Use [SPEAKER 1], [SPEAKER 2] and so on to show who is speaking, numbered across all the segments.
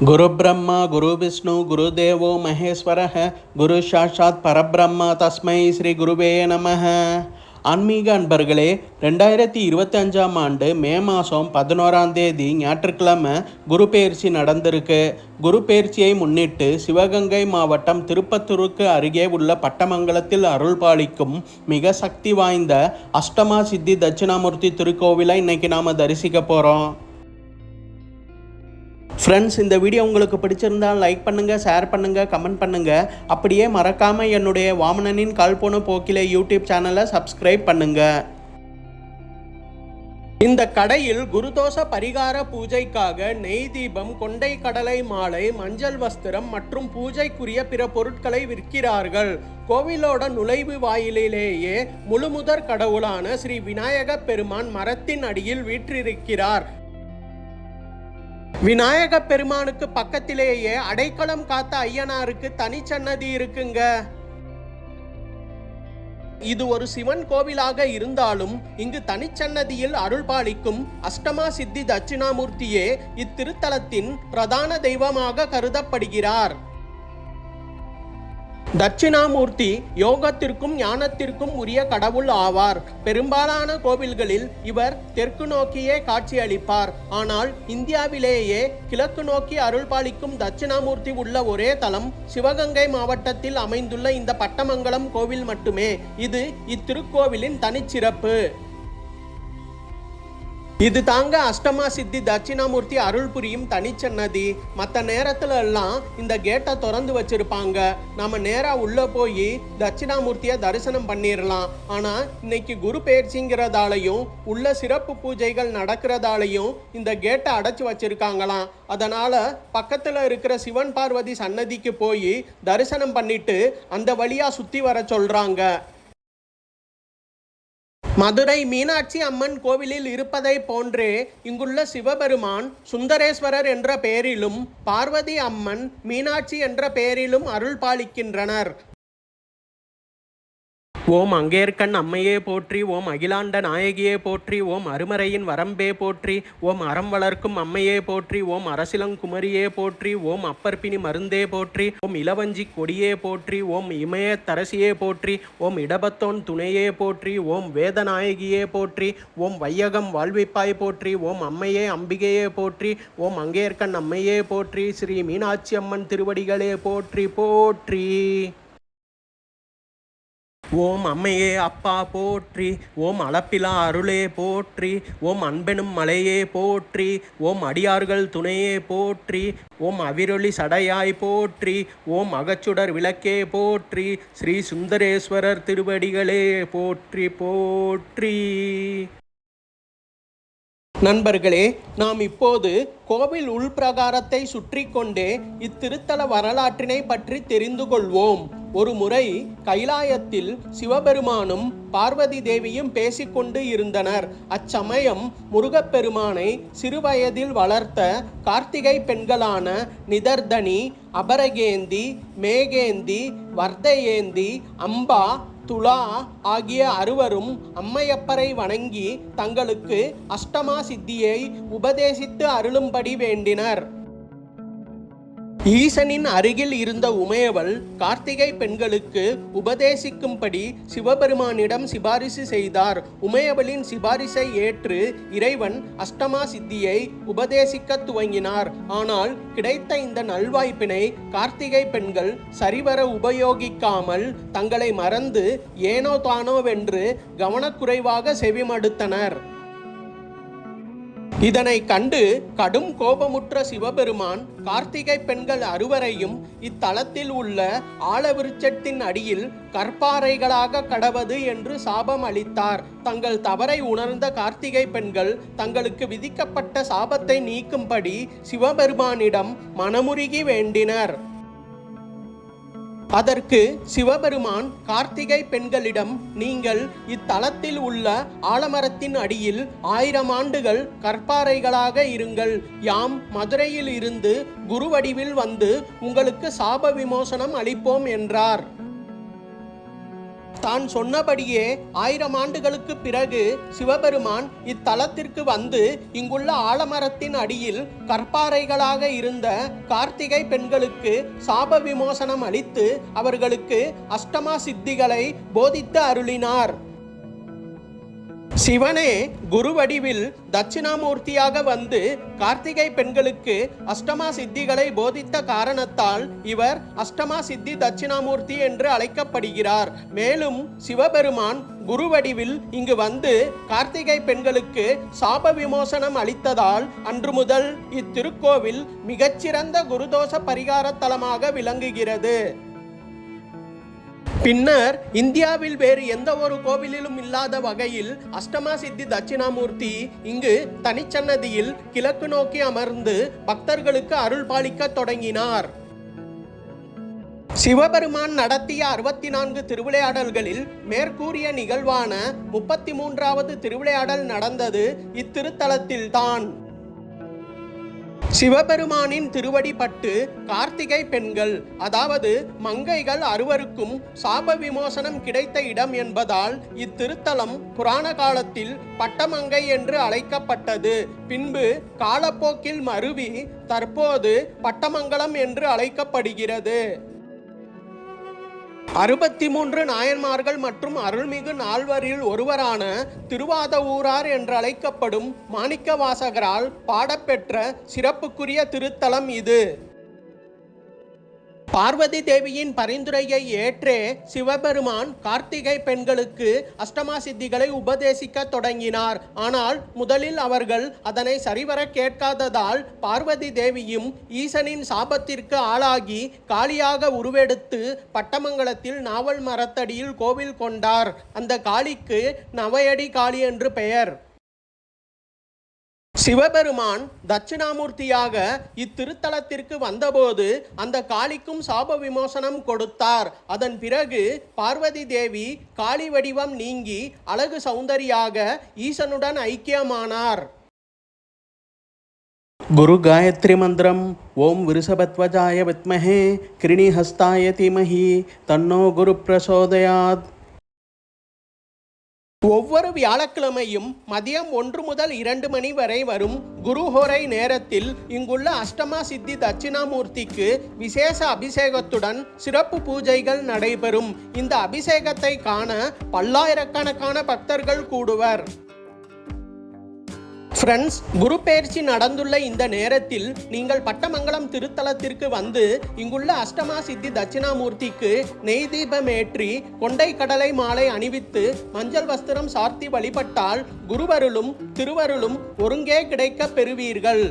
[SPEAKER 1] குரு பிரம்மா குரு விஷ்ணு குரு தேவோ மகேஸ்வர குரு சாஷாத் பரபிரம்மா தஸ்மை ஸ்ரீ குருவே நம ஆன்மீக அன்பர்களே ரெண்டாயிரத்தி இருபத்தஞ்சாம் ஆண்டு மே மாதம் பதினோராம் தேதி ஞாயிற்றுக்கிழமை குரு பயிற்சி நடந்திருக்கு. குரு பயிற்சியை முன்னிட்டு சிவகங்கை மாவட்டம் திருப்பத்தூருக்கு அருகே உள்ள பட்டமங்கலத்தில் அருள் பாலிக்கும் மிக சக்தி வாய்ந்த அஷ்டமா சித்தி தட்சிணாமூர்த்தி திருக்கோவிலை இன்னைக்கு நாம் தரிசிக்க போகிறோம் ஃப்ரெண்ட்ஸ் இந்த வீடியோ உங்களுக்கு பிடிச்சிருந்தால் லைக் பண்ணுங்கள் ஷேர் பண்ணுங்கள் கமெண்ட் பண்ணுங்கள் அப்படியே மறக்காமல் என்னுடைய வாமனனின் கால்போன போக்கிலே யூடியூப் சேனலை சப்ஸ்கிரைப் பண்ணுங்கள் இந்த கடையில் குருதோஷ பரிகார பூஜைக்காக நெய் தீபம் கொண்டை கடலை மாலை மஞ்சள் வஸ்திரம் மற்றும் பூஜைக்குரிய பிற பொருட்களை விற்கிறார்கள். கோவிலோட நுழைவு வாயிலிலேயே முழுமுதற் கடவுளான ஸ்ரீ விநாயக பெருமான் மரத்தின் அடியில் வீற்றிருக்கிறார். விநாயக பெருமானுக்கு பக்கத்திலேயே அடைக்கலம் காத்த ஐயனாருக்கு தனிச்சன்னதி இருக்குங்க. இது ஒரு சிவன் கோவிலாக இருந்தாலும் இங்கு தனிச்சன்னதியில் அருள் பாலிக்கும் அஷ்டமா சித்தி தட்சிணாமூர்த்தியே இத்திருத்தலத்தின் பிரதான தெய்வமாக கருதப்படுகிறார். தட்சிணாமூர்த்தி யோகத்திற்கும் ஞானத்திற்கும் உரிய கடவுள் ஆவார். பெரும்பாலான கோவில்களில் இவர் தெற்கு நோக்கியே காட்சியளிப்பார். ஆனால் இந்தியாவிலேயே கிழக்கு நோக்கி அருள் பாலிக்கும் தட்சிணாமூர்த்தி உள்ள ஒரே தலம் சிவகங்கை மாவட்டத்தில் அமைந்துள்ள இந்த பட்டமங்கலம் கோவில் மட்டுமே. இது இத்திருக்கோவிலின் தனிச்சிறப்பு. இது தாங்க அஷ்டமா சித்தி தட்சிணாமூர்த்தி அருள் புரியும் தனிச்சன்னதி. மற்ற நேரத்துல எல்லாம் இந்த கேட்டை திறந்து வச்சிருப்பாங்க. நம்ம நேரா உள்ள போய் தட்சிணாமூர்த்தியை தரிசனம் பண்ணிடலாம் ஆனா இன்னைக்கு குரு பயிற்சிங்கிறதாலையும் உள்ள சிறப்பு பூஜைகள் நடக்கிறதாலையும் இந்த கேட்டை அடைச்சு வச்சிருக்காங்களாம். அதனால பக்கத்துல இருக்கிற சிவன் பார்வதி சன்னதிக்கு போய் தரிசனம் பண்ணிட்டு அந்த வழியா சுத்தி வர சொல்றாங்க. மதுரை மீனாட்சி அம்மன் கோவிலில் இருப்பதை போன்றே இங்குள்ள சிவபெருமான் சுந்தரேஸ்வரர் என்ற பெயரிலும் பார்வதி அம்மன் மீனாட்சி என்ற பெயரிலும் அருள் பாலிக்கின்றனர். ஓம் அங்கேற்கண் அம்மையே போற்றி ஓம் அகிலாண்ட நாயகியே போற்றி ஓம் அருமறையின் வரம்பே போற்றி ஓம் அறம் வளர்க்கும் அம்மையே போற்றி ஓம் அரசிலங்குமரியே போற்றி ஓம் அப்பற்பினி மருந்தே போற்றி ஓம் இளவஞ்சி கொடியே போற்றி ஓம் இமய தரசியே போற்றி ஓம் இடபத்தோன் துணையே போற்றி ஓம் வேதநாயகியே போற்றி ஓம் வையகம் வாழ்விப்பாய் போற்றி ஓம் அம்மையே அம்பிகையே போற்றி ஓம் அங்கேற்கண் அம்மையே போற்றி ஸ்ரீ மீனாட்சி அம்மன் திருவடிகளே போற்றி போற்றி ஓம் அம்மையே அப்பா போற்றி ஓம் அளப்பிலா அருளே போற்றி ஓம் அன்பெனும் மலையே போற்றி ஓம் அடியார்கள் துணையே போற்றி ஓம் அவிரொளி சடையாய் போற்றி ஓம் அகச்சுடர் விளக்கே போற்றி ஸ்ரீ சுந்தரேஸ்வரர் திருவடிகளே போற்றி போற்றி. நண்பர்களே நாம் இப்போது கோவில் உள்பிரகாரத்தை சுற்றி கொண்டே இத்திருத்தல வரலாற்றினை பற்றி தெரிந்து கொள்வோம். ஒரு முறை கைலாயத்தில் சிவபெருமானும் பார்வதி தேவியும் பேசிக்கொண்டு இருந்தனர். அச்சமயம் முருகப்பெருமானை சிறுவயதில் வளர்த்த கார்த்திகை பெண்களான நிதர்தனி அபரகேந்தி மேகேந்தி வர்தயேந்தி அம்பா துலா ஆகிய அறுவரும் அம்மையப்பரை வணங்கி தங்களுக்கு அஷ்டமா சித்தியை உபதேசித்து அருளும்படி வேண்டினர். ஈசனின் அருகில் இருந்த உமையவள் கார்த்திகை பெண்களுக்கு உபதேசிக்கும்படி சிவபெருமானிடம் சிபாரிசு செய்தார். உமையவளின் சிபாரிசை ஏற்று இறைவன் அஷ்டமா சித்தியை உபதேசிக்க துவங்கினார். ஆனால் கிடைத்த இந்த நல்வாய்ப்பினை கார்த்திகை பெண்கள் சரிவர உபயோகிக்காமல் தங்களை மறந்து ஏனோ தானோவென்று கவனக்குறைவாக செவிமடுத்தனர். இதனை கண்டு கடும் கோபமுற்ற சிவபெருமான் கார்த்திகை பெண்கள் அறுவரையும் இத்தலத்தில் உள்ள ஆலவிருச்சத்தின் அடியில் கற்பாறைகளாக கடவது என்று சாபம் அளித்தார். தங்கள் தவறை உணர்ந்த கார்த்திகை பெண்கள் தங்களுக்கு விதிக்கப்பட்ட சாபத்தை நீக்கும்படி சிவபெருமானிடம் மனமுருகி வேண்டினர். அதற்கு சிவபெருமான் கார்த்திகை பெண்களிடம் நீங்கள் இத்தலத்தில் உள்ள ஆலமரத்தின் அடியில் ஆயிரம் ஆண்டுகள் கற்பாறைகளாக இருங்கள். யாம் மதுரையில் இருந்து குருவடிவில் வந்து உங்களுக்கு சாப விமோசனம் அளிப்போம் என்றார். தான் சொன்னபடியே ஆயிரம் ஆண்டுகளுக்கு பிறகு சிவபெருமான் இத்தலத்திற்கு வந்து இங்குள்ள ஆலமரத்தின் அடியில் கற்பாறைகளாக இருந்த கார்த்திகை பெண்களுக்கு சாப விமோசனம் அளித்து அவர்களுக்கு அஷ்டமா சித்திகளை போதித்து அருளினார். சிவனே குருவடிவில் தட்சிணாமூர்த்தியாக வந்து கார்த்திகை பெண்களுக்கு அஷ்டமா சித்திகளை போதித்த காரணத்தால் இவர் அஷ்டமா சித்தி தட்சிணாமூர்த்தி என்று அழைக்கப்படுகிறார். மேலும் சிவபெருமான் குருவடிவில் இங்கு வந்து கார்த்திகை பெண்களுக்கு சாப விமோசனம் அளித்ததால் அன்று முதல் இத்திருக்கோவில் மிகச்சிறந்த குருதோஷ பரிகார தலமாக விளங்குகிறது. பின்னர் இந்தியாவில் வேறு எந்த ஒரு கோவிலிலும் இல்லாத வகையில் அஷ்டமா சித்தி தட்சிணாமூர்த்தி இங்கு தனிச்சன்னதியில் கிழக்கு நோக்கி அமர்ந்து பக்தர்களுக்கு அருள் பாலிக்க தொடங்கினார். சிவபெருமான் நடத்திய அறுபத்தி நான்கு திருவிளையாடல்களில் மேற்கூறிய நிகழ்வான முப்பத்தி மூன்றாவது திருவிளையாடல் நடந்தது இத்திருத்தலத்தில்தான். சிவபெருமானின் திருவடி பட்டு கார்த்திகை பெண்கள் அதாவது மங்கைகள் அறுவருக்கும் சாப விமோசனம் கிடைத்த இடம் என்பதால் இத்திருத்தலம் புராண காலத்தில் பட்டமங்கை என்று அழைக்கப்பட்டது. பின்பு காலப்போக்கில் மருவி தற்போது பட்டமங்கலம் என்று அழைக்கப்படுகிறது. அறுபத்தி மூன்று நாயன்மார்கள் மற்றும் அருள்மிகு நால்வரில் ஒருவரான திருவாத ஊரார் என்று அழைக்கப்படும் மாணிக்கவாசகரால் பாடப்பெற்ற சிறப்புக்குரிய திருத்தலம் இது. பார்வதி தேவியின் பரிந்துரையை ஏற்றே சிவபெருமான் கார்த்திகை பெண்களுக்கு அஷ்டமா சித்திகளை உபதேசிக்க தொடங்கினார். ஆனால் முதலில் அவர்கள் அதனை சரிவர கேட்காததால் பார்வதி தேவியும் ஈசனின் சாபத்திற்கு ஆளாகி காளியாக உருவெடுத்து பட்டமங்கலத்தில் நாவல் மரத்தடியில் கோவில் கொண்டார். அந்த காளிக்கு நவையடி காளி என்று பெயர். சிவபெருமான் தட்சிணாமூர்த்தியாக இத்திருத்தலத்திற்கு வந்தபோது அந்த காளிக்கும் சாப விமோசனம் கொடுத்தார். அதன் பிறகு பார்வதி தேவி காளி வடிவம் நீங்கி அழகு சௌந்தரியாக ஈசனுடன் ஐக்கியமானார். குரு காயத்ரி மந்திரம் ஓம் விருஷபத்வஜாய வித்மஹே கிருணிஹஸ்தாய தீமஹி தன்னோ குரு பிரசோதயாத். ஒவ்வொரு வியாழக்கிழமையும் மதியம் ஒன்று முதல் இரண்டு மணி வரை வரும் குருஹோரை நேரத்தில் இங்குள்ள அஷ்டமா சித்தி தட்சிணாமூர்த்திக்கு விசேஷ அபிஷேகத்துடன் சிறப்பு பூஜைகள் நடைபெறும். இந்த அபிஷேகத்தை காண பல்லாயிரக்கணக்கான பக்தர்கள் கூடுவர். ஃப்ரெண்ட்ஸ் குரு பயிற்சி நடந்துள்ள இந்த நேரத்தில் நீங்கள் பட்டமங்கலம் திருத்தலத்திற்கு வந்து இங்குள்ள அஷ்டமா சித்தி தட்சிணாமூர்த்திக்கு நெய் தீபம் ஏற்றி கொண்டை கடலை மாலை அணிவித்து மஞ்சள் வஸ்திரம் சார்த்தி வழிபட்டால் குருவருளும் திருவருளும் ஒருங்கே கிடைக்கப் பெறுவீர்கள்.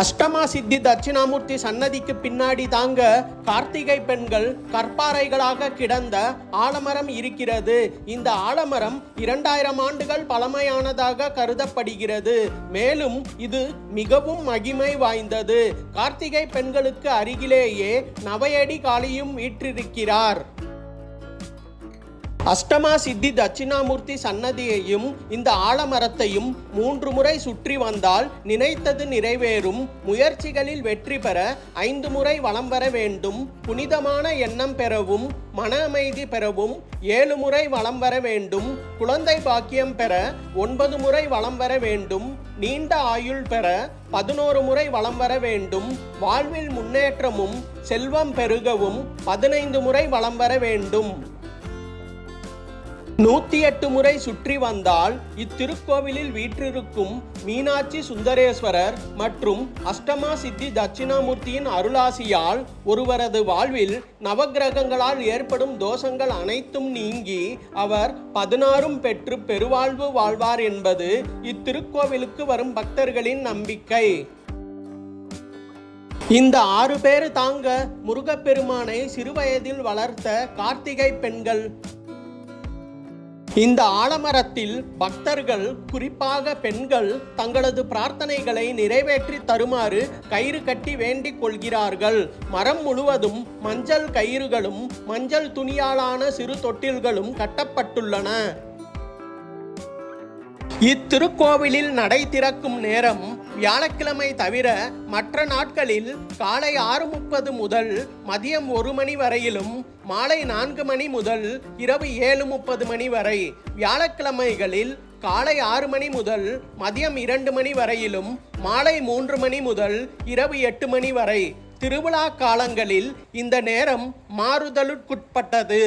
[SPEAKER 1] அஷ்டமா சித்தி தட்சிணாமூர்த்தி சன்னதிக்கு பின்னாடி தாங்க கார்த்திகை பெண்கள் கற்பாறைகளாக கிடந்த ஆலமரம் இருக்கிறது. இந்த ஆலமரம் இரண்டாயிரம் ஆண்டுகள் பழமையானதாக கருதப்படுகிறது. மேலும் இது மிகவும் மகிமை வாய்ந்தது. கார்த்திகை பெண்களுக்கு அருகிலேயே நவையடி காளியும் வீற்றிருக்கிறார். அஷ்டமா சித்தி தட்சிணாமூர்த்தி சன்னதியையும் இந்த ஆலமரத்தையும் மூன்று முறை சுற்றி வந்தால் நினைத்தது நிறைவேறும். முயற்சிகளில் வெற்றி பெற ஐந்து முறை வலம் வர வேண்டும். புனிதமான எண்ணம் பெறவும் மன அமைதி பெறவும் ஏழு முறை வலம் வர வேண்டும். குழந்தை பாக்கியம் பெற ஒன்பது முறை வலம் வர வேண்டும். நீண்ட ஆயுள் பெற பதினோரு முறை வலம் வர வேண்டும். வாழ்வில் முன்னேற்றமும் செல்வம் பெருகவும் பதினைந்து முறை வலம் வர வேண்டும். நூத்தி எட்டு முறை சுற்றி வந்தால் இத்திருக்கோவிலில் வீற்றிருக்கும் மீனாட்சி சுந்தரேஸ்வரர் மற்றும் அஷ்டமா சித்தி தட்சிணாமூர்த்தியின் அருளாசியால் ஒருவரது வாழ்வில் நவக்கிரகங்களால் ஏற்படும் தோஷங்கள் அனைத்தும் நீங்கி அவர் பதினாறும் பெற்று பெருவாழ்வு வாழ்வார் என்பது இத்திருக்கோவிலுக்கு வரும் பக்தர்களின் நம்பிக்கை. இந்த ஆறு பேர் தாங்க முருகப்பெருமானை சிறுவயதில் வளர்த்த கார்த்திகை பெண்கள். இந்த ஆலமரத்தில் பக்தர்கள் குறிப்பாக பெண்கள் தங்களது பிரார்த்தனைகளை நிறைவேற்றி தருமாறு கயிறு கட்டி வேண்டிக் கொள்கிறார்கள். மரம் முழுவதும் மஞ்சள் கயிறுகளும் மஞ்சள் துணியாலான சிறு தொட்டில்களும் கட்டப்பட்டுள்ளன. இத்திருக்கோவிலில் நடை திறக்கும் நேரம் வியாழக்கிழமை தவிர மற்ற நாட்களில் காலை ஆறு முப்பது முதல் மதியம் ஒரு மணி வரையிலும் மாலை நான்கு மணி முதல் இரவு ஏழு முப்பது மணி வரை வியாழக்கிழமைகளில் காலை ஆறு மணி முதல் மதியம் இரண்டு மணி வரையிலும் மாலை மூன்று மணி முதல் இரவு எட்டு மணி வரை. திருவிழா காலங்களில் இந்த நேரம்
[SPEAKER 2] மாறுதலுக்குட்பட்டது.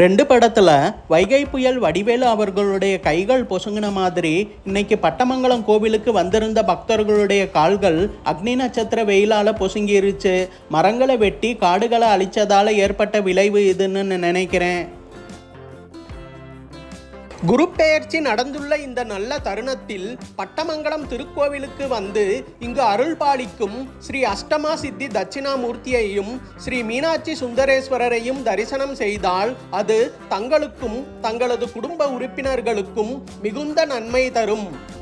[SPEAKER 1] ரெண்டு படத்தில் வைகை புயல் வடிவேலு அவர்களுடைய கைகள் பொசுங்கின மாதிரி இன்னைக்கு பட்டமங்கலம் கோவிலுக்கு வந்திருந்த பக்தர்களுடைய கால்கள் அக்னி நட்சத்திர வெயிலால் பொசுங்கிருச்சு. மரங்களை வெட்டி காடுகளை அழிச்சதால ஏற்பட்ட விளைவு இதுன்னு நினைக்கிறேன். குரு பெயர்ச்சி நடந்துள்ள இந்த நல்ல தருணத்தில் பட்டமங்கலம் திருக்கோவிலுக்கு வந்து இங்கு அருள் பாலிக்கும் ஸ்ரீ அஷ்டமா சித்தி தட்சிணாமூர்த்தியையும் ஸ்ரீ மீனாட்சி சுந்தரேஸ்வரரையும் தரிசனம் செய்தால் அது தங்களுக்கும் தங்களது குடும்ப உறுப்பினர்களுக்கும் மிகுந்த நன்மை தரும்.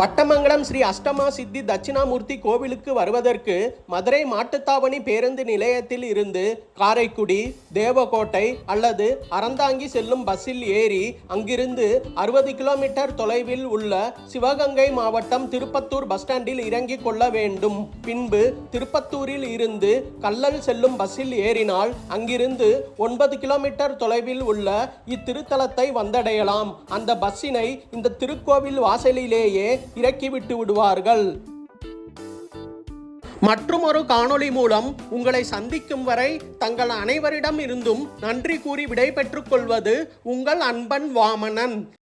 [SPEAKER 1] பட்டமங்கலம் ஸ்ரீ அஷ்டமா சித்தி தட்சிணாமூர்த்தி கோவிலுக்கு வருவதற்கு மதுரை மாட்டுத்தாவணி பேருந்து நிலையத்தில் இருந்து காரைக்குடி தேவகோட்டை அல்லது அறந்தாங்கி செல்லும் பஸ்ஸில் ஏறி அங்கிருந்து அறுபது கிலோமீட்டர் தொலைவில் உள்ள சிவகங்கை மாவட்டம் திருப்பத்தூர் பஸ் ஸ்டாண்டில் இறங்கிக் கொள்ள வேண்டும். பின்பு திருப்பத்தூரில் இருந்து கல்லல் செல்லும் பஸ்ஸில் ஏறினால் அங்கிருந்து ஒன்பது கிலோமீட்டர் தொலைவில் உள்ள இத்திருத்தலத்தை வந்தடையலாம். அந்த பஸ்ஸினை இந்த திருக்கோவில் வாசலிலேயே இறக்கிவிட்டு விடுவார்கள். மற்றும் ஒரு காணொளி மூலம் உங்களை சந்திக்கும் வரை தங்கள் அனைவரிடம் இருந்தும் நன்றி கூறி விடைபெற்றுக் கொள்வது உங்கள் அன்பன் வாமனன்.